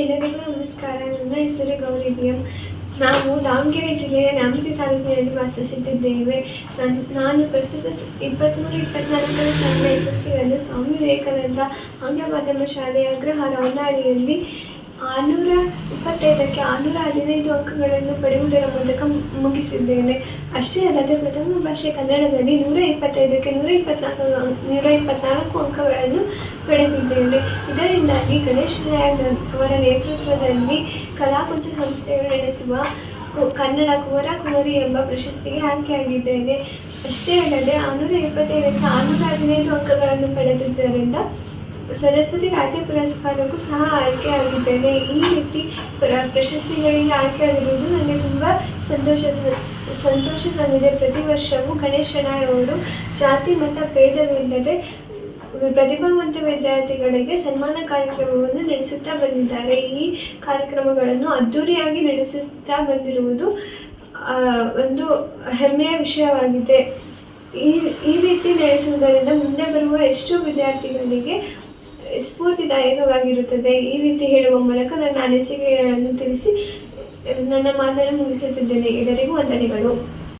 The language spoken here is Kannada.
ಎಲ್ಲರಿಗೂ ನಮಸ್ಕಾರ. ನನ್ನ ಹೆಸರು ಗೌರಿ ಬಿ ನಾವು ದಾವಣಗೆರೆ ಜಿಲ್ಲೆಯ ನ್ಯಾಮತಿ ತಾಲೂಕಿನಲ್ಲಿ ವಾಸಿಸುತ್ತಿದ್ದೇವೆ. ನನ್, ನಾನು ಪ್ರಸ್ತುತ ಇಪ್ಪತ್ತ್ಮೂರು ಇಪ್ಪತ್ನಾಲ್ಕರ ಸಾಲಿನ ಎಸ್ ಎಲ್ ಸಿಯನ್ನು ಸ್ವಾಮಿ ವಿವೇಕಾನಂದ ಆಂಗ್ಲ ಮಾಧ್ಯಮ ಶಾಲೆಯ ಅಗ್ರಹಾರ ಹೊನ್ನಾಳಿಯಲ್ಲಿ ಆರುನೂರ ಇಪ್ಪತ್ತೈದಕ್ಕೆ ಆರುನೂರ ಹದಿನೈದು ಅಂಕಗಳನ್ನು ಪಡೆಯುವುದರ ಮೂಲಕ ಮುಗಿಸಿದ್ದೇನೆ. ಅಷ್ಟೇ ಅಲ್ಲದೆ ಪ್ರಥಮ ಭಾಷೆ ಕನ್ನಡದಲ್ಲಿ ನೂರ ಇಪ್ಪತ್ತೈದಕ್ಕೆ ನೂರ ಇಪ್ಪತ್ನಾಲ್ಕು ನೂರ ಇಪ್ಪತ್ನಾಲ್ಕು ಅಂಕಗಳನ್ನು ಪಡೆದಿದ್ದೇನೆ. ಇದರಿಂದಾಗಿ ಗಣೇಶ್ ನಾಯಕ್ ಅವರ ನೇತೃತ್ವದಲ್ಲಿ ಕಲಾಕುಂಚ ಸಂಸ್ಥೆಯು ನಡೆಸುವ ಕನ್ನಡ ಕುವರ ಕುವರಿ ಎಂಬ ಪ್ರಶಸ್ತಿಗೆ ಆಯ್ಕೆಯಾಗಿದ್ದೇನೆ. ಅಷ್ಟೇ ಅಲ್ಲದೆ ಆರುನೂರ ಇಪ್ಪತ್ತೈದಕ್ಕೆ ಆರುನೂರ ಹದಿನೈದು ಅಂಕಗಳನ್ನು ಪಡೆದಿದ್ದರಿಂದ ಸರಸ್ವತಿ ರಾಜ್ಯ ಪುರಸ್ಕಾರಕ್ಕೂ ಸಹ ಆಯ್ಕೆಯಾಗಿದ್ದೇನೆ ಈ ರೀತಿ ಪ್ರ- ಪ್ರಶಸ್ತಿಗಳಿಗೆ ಆಯ್ಕೆಯಾಗಿರುವುದು ನನಗೆ ತುಂಬ ಸಂತೋಷ ಸಂತೋಷ ತಂದಿದೆ. ಪ್ರತಿ ವರ್ಷವೂ ಗಣೇಶನ ಅವರು ಜಾತಿ, ಮತ, ಭೇದವಿಲ್ಲದೆ ಪ್ರತಿಭಾವಂತ ವಿದ್ಯಾರ್ಥಿಗಳಿಗೆ ಸನ್ಮಾನ ಕಾರ್ಯಕ್ರಮವನ್ನು ನಡೆಸುತ್ತಾ ಬಂದಿದ್ದಾರೆ. ಈ ಕಾರ್ಯಕ್ರಮಗಳನ್ನು ಅದ್ಧೂರಿಯಾಗಿ ನಡೆಸುತ್ತಾ ಬಂದಿರುವುದು ಒಂದು ಹೆಮ್ಮೆಯ ವಿಷಯವಾಗಿದೆ. ಈ ಈ ರೀತಿ ನಡೆಸುವುದರಿಂದ ಮುಂದೆ ಬರುವ ಎಷ್ಟೋ ವಿದ್ಯಾರ್ಥಿಗಳಿಗೆ ಸ್ಫೂರ್ತಿದಾಯಕವಾಗಿರುತ್ತದೆ ಈ ರೀತಿ ಹೇಳುವ ಮೂಲಕ ನನ್ನ ಅನಿಸಿಕೆಗಳನ್ನು ತಿಳಿಸಿ ನನ್ನ ಮಾತನ್ನು ಮುಗಿಸುತ್ತಿದ್ದೇನೆ. ಎಲ್ಲರಿಗೂ ವಂದನೆಗಳು.